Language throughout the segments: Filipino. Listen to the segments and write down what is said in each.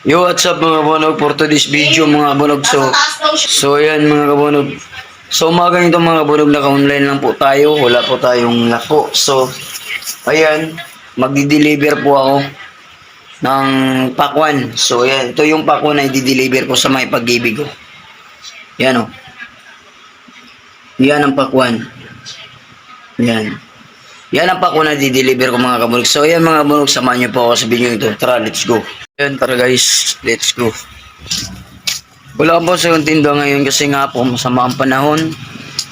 Yo, what's up mga kabunog for today's video mga kabunog. So, so yan mga kabunog. So umaga nito mga kabunog naka-online lang po tayo. Wala po tayong lako. So, ayan, magdi-deliver po ako ng pakwan. So yan, ito yung pakwan na i-deliver ko sa may pag-ibig ko. Yan o. Yan ang pakwan. Yan. Yan ang pakwan na di-deliver ko mga kabunog. So yan mga kabunog, samahan niyo po ako sa video ito. Tara, let's go. Yan, tara guys, let's go. Wala po sa yung tinda ngayon kasi nga po masama ang panahon.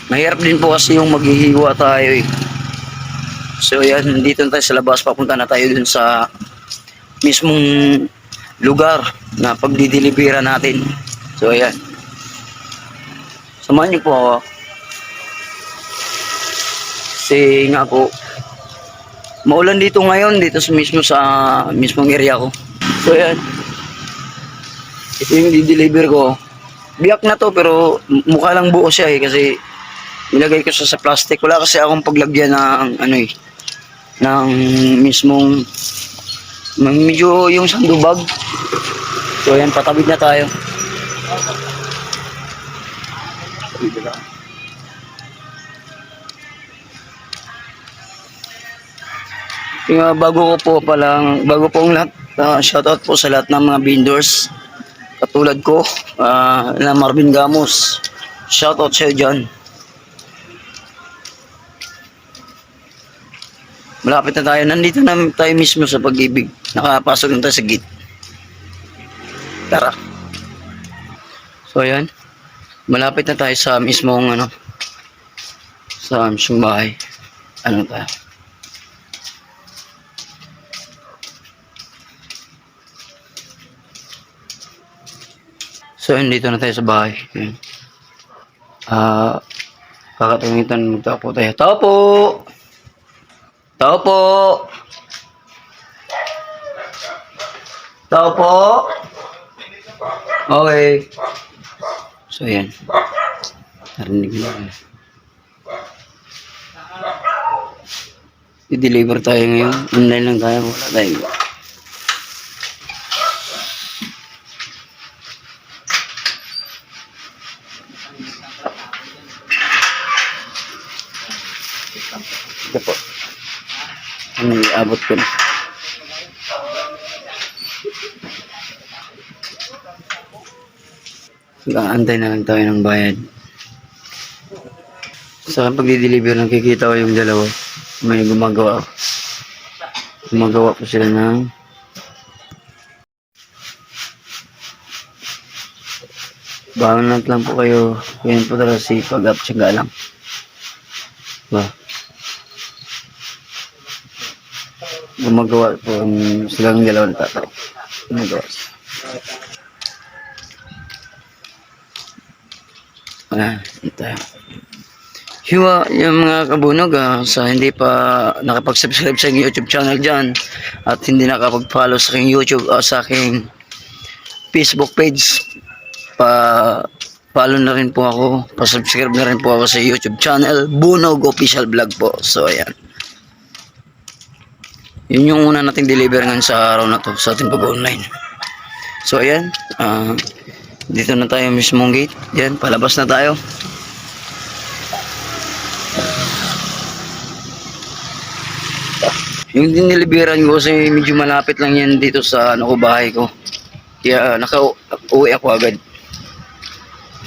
Mahirap din po kasi yung maghihiwa tayo eh. So yan, dito na tayo sa labas. Papunta na tayo dun sa mismong lugar na pagdidelibera natin. So ayan. Samahan niyo po ako. Kasi nga po, maulan dito ngayon, dito sa mismo sa mismong area ko. So ayan. Ito yung di-deliver ko. Biyak na to pero mukha lang buo siya eh kasi nilagay ko siya sa plastic. Wala kasi akong paglagyan ng ano eh ng mismong medyo yung sandubag. So ayan, patawid na tayo. Yung bago ko po palang, bago po ang lahat, uh, shoutout po sa lahat ng mga vendors. Katulad ko, uh, na Marvin Gamos. Shoutout sa'yo dyan. Malapit na tayo. Nandito na tayo mismo sa pag-ibig. Nakapasok na tayo sa gate. Tara. So, ayan. Malapit na tayo sa mismong ano, sa mismong bahay. Ano tayo? So, yun, dito na tayo sa bahay. Yun. Ah, kakatungitan magtao po tayo. Tao po! Tao po! Tao po! Okay. So, yan. Narinig na. I-deliver tayo ngayon. Online lang tayo. Wala tayo. Ito po. Ano iabot ko na. Antay na lang tayo ng bayad. Sa pagdi-deliver nakikita ko yung dalawa. May gumagawa. Gumagawa po sila ng Banat lang po kayo. Yan po talaga si pag-up tiyaga lang. Ba? Gumagawa po ang silang dalawa ng tatay. Gumagawa. Ah, ito. Yung, ah, yung mga kabunog ah, sa hindi pa nakapag-subscribe sa aking YouTube channel dyan at hindi nakapag-follow sa aking YouTube o sa aking Facebook page pa follow na rin po ako pa-subscribe na rin po ako sa YouTube channel Bunog Official Vlog po so ayan yun yung una nating deliver ngayon sa araw na to sa ating pag-online so ayan ah, dito na tayo mismong gate yan palabas na tayo yung diniliberan ko kasi medyo malapit lang yan dito sa ano ko bahay ko kaya naka-uwi ako agad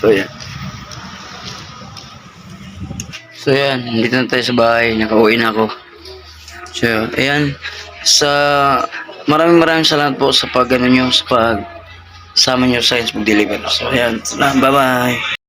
So, yan. So, yan. Dito na tayo sa bahay. Nakauwi na ako. So, ayan. Sa maraming maraming salamat po sa pag ano nyo, sa pag sama nyo sa pag-deliver. So, ayan. Bye-bye.